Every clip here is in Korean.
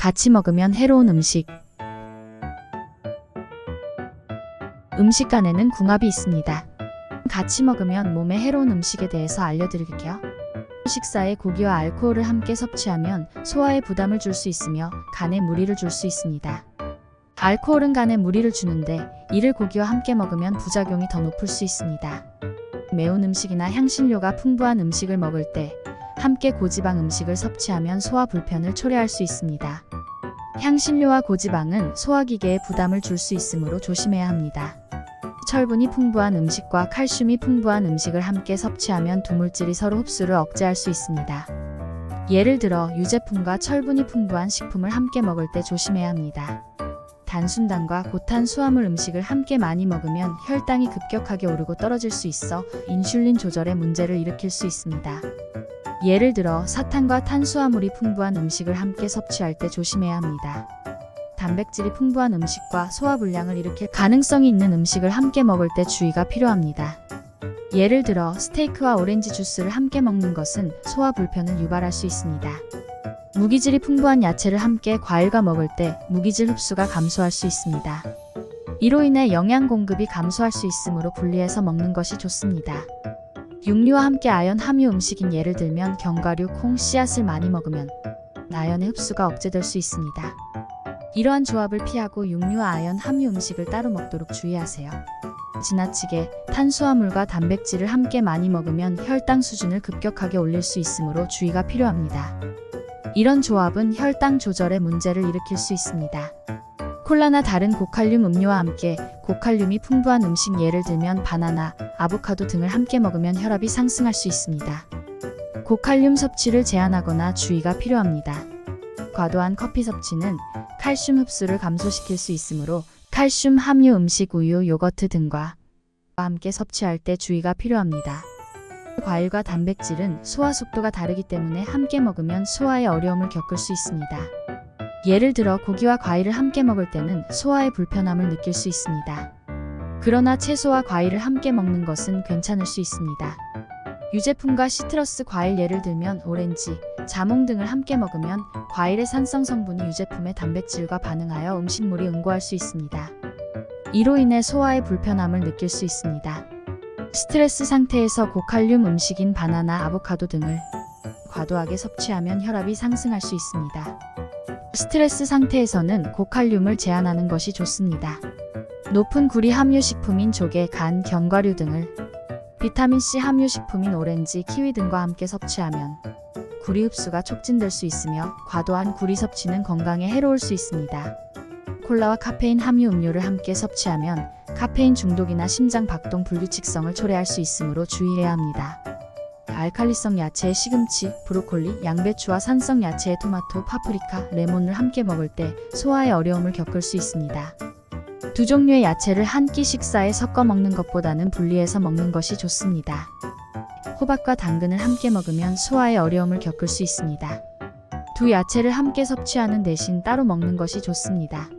같이 먹으면 해로운 음식. 음식 간에는 궁합이 있습니다. 같이 먹으면 몸에 해로운 음식에 대해서 알려드릴게요. 식사에 고기와 알코올을 함께 섭취하면 소화에 부담을 줄 수 있으며 간에 무리를 줄 수 있습니다. 알코올은 간에 무리를 주는데 이를 고기와 함께 먹으면 부작용이 더 높을 수 있습니다. 매운 음식이나 향신료가 풍부한 음식을 먹을 때 함께 고지방 음식을 섭취하면 소화 불편을 초래할 수 있습니다. 향신료와 고지방은 소화기계에 부담을 줄 수 있으므로 조심해야 합니다. 철분이 풍부한 음식과 칼슘이 풍부한 음식을 함께 섭취하면 두 물질이 서로 흡수를 억제할 수 있습니다. 예를 들어 유제품과 철분이 풍부한 식품을 함께 먹을 때 조심해야 합니다. 단순당과 고탄수화물 음식을 함께 많이 먹으면 혈당이 급격하게 오르고 떨어질 수 있어 인슐린 조절에 문제를 일으킬 수 있습니다. 예를 들어 사탕과 탄수화물이 풍부한 음식을 함께 섭취할 때 조심해야 합니다. 단백질이 풍부한 음식과 소화불량을 일으킬 가능성이 있는 음식을 함께 먹을 때 주의가 필요합니다. 예를 들어 스테이크와 오렌지 주스를 함께 먹는 것은 소화 불편을 유발할 수 있습니다. 무기질이 풍부한 야채를 함께 과일과 먹을 때 무기질 흡수가 감소할 수 있습니다. 이로 인해 영양 공급이 감소할 수 있으므로 분리해서 먹는 것이 좋습니다. 육류와 함께 아연 함유 음식인 예를 들면 견과류, 콩, 씨앗을 많이 먹으면 아연의 흡수가 억제될 수 있습니다. 이러한 조합을 피하고 육류와 아연 함유 음식을 따로 먹도록 주의하세요. 지나치게 탄수화물과 단백질을 함께 많이 먹으면 혈당 수준을 급격하게 올릴 수 있으므로 주의가 필요합니다. 이런 조합은 혈당 조절에 문제를 일으킬 수 있습니다. 콜라나 다른 고칼륨 음료와 함께 고칼륨이 풍부한 음식 예를 들면 바나나, 아보카도 등을 함께 먹으면 혈압이 상승할 수 있습니다. 고칼륨 섭취를 제한하거나 주의가 필요합니다. 과도한 커피 섭취는 칼슘 흡수를 감소시킬 수 있으므로 칼슘 함유 음식 우유, 요거트 등과 함께 섭취할 때 주의가 필요합니다. 과일과 단백질은 소화 속도가 다르기 때문에 함께 먹으면 소화에 어려움을 겪을 수 있습니다. 예를 들어 고기와 과일을 함께 먹을 때는 소화에 불편함을 느낄 수 있습니다. 그러나 채소와 과일을 함께 먹는 것은 괜찮을 수 있습니다. 유제품과 시트러스 과일 예를 들면 오렌지, 자몽 등을 함께 먹으면 과일의 산성 성분이 유제품의 단백질과 반응하여 음식물이 응고할 수 있습니다. 이로 인해 소화에 불편함을 느낄 수 있습니다. 스트레스 상태에서 고칼륨 음식인 바나나, 아보카도 등을 과도하게 섭취하면 혈압이 상승할 수 있습니다. 스트레스 상태에서는 고칼륨을 제한하는 것이 좋습니다. 높은 구리 함유 식품인 조개, 간, 견과류 등을 비타민C 함유 식품인 오렌지, 키위 등과 함께 섭취하면 구리 흡수가 촉진될 수 있으며 과도한 구리 섭취는 건강에 해로울 수 있습니다. 콜라와 카페인 함유 음료를 함께 섭취하면 카페인 중독이나 심장 박동 불규칙성을 초래할 수 있으므로 주의해야 합니다. 알칼리성 야채의 시금치, 브로콜리, 양배추와 산성 야채의 토마토, 파프리카, 레몬을 함께 먹을 때 소화에 어려움을 겪을 수 있습니다. 두 종류의 야채를 한 끼 식사에 섞어 먹는 것보다는 분리해서 먹는 것이 좋습니다. 호박과 당근을 함께 먹으면 소화에 어려움을 겪을 수 있습니다. 두 야채를 함께 섭취하는 대신 따로 먹는 것이 좋습니다.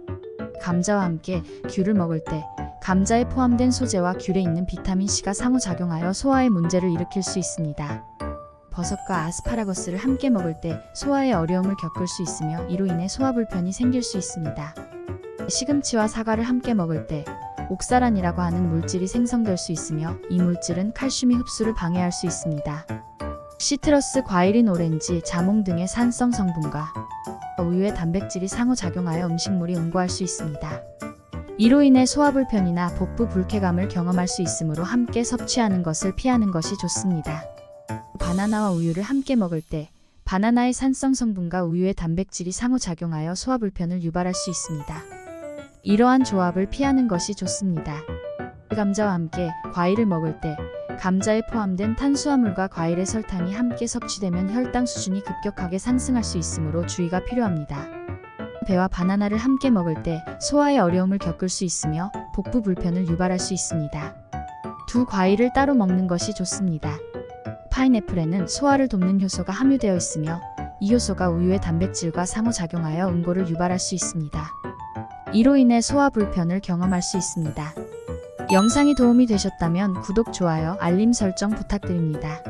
감자와 함께 귤을 먹을 때 감자에 포함된 소재와 귤에 있는 비타민C가 상호작용하여 소화에 문제를 일으킬 수 있습니다. 버섯과 아스파라거스를 함께 먹을 때 소화에 어려움을 겪을 수 있으며 이로 인해 소화 불편이 생길 수 있습니다. 시금치와 사과를 함께 먹을 때 옥사란이라고 하는 물질이 생성될 수 있으며 이 물질은 칼슘이 흡수를 방해할 수 있습니다. 시트러스 과일인 오렌지, 자몽 등의 산성 성분과 우유의 단백질이 상호작용하여 음식물이 응고할 수 있습니다. 이로 인해 소화불편이나 복부 불쾌감을 경험할 수 있으므로 함께 섭취하는 것을 피하는 것이 좋습니다. 바나나와 우유를 함께 먹을 때 바나나의 산성 성분과 우유의 단백질이 상호작용하여 소화불편을 유발할 수 있습니다. 이러한 조합을 피하는 것이 좋습니다. 감자와 함께 과일을 먹을 때 감자에 포함된 탄수화물과 과일의 설탕이 함께 섭취되면 혈당 수준이 급격하게 상승할 수 있으므로 주의가 필요합니다. 배와 바나나를 함께 먹을 때 소화에 어려움을 겪을 수 있으며 복부 불편을 유발할 수 있습니다. 두 과일을 따로 먹는 것이 좋습니다. 파인애플에는 소화를 돕는 효소가 함유되어 있으며 이 효소가 우유의 단백질과 상호작용하여 응고를 유발할 수 있습니다. 이로 인해 소화 불편을 경험할 수 있습니다. 영상이 도움이 되셨다면 구독, 좋아요, 알림 설정 부탁드립니다.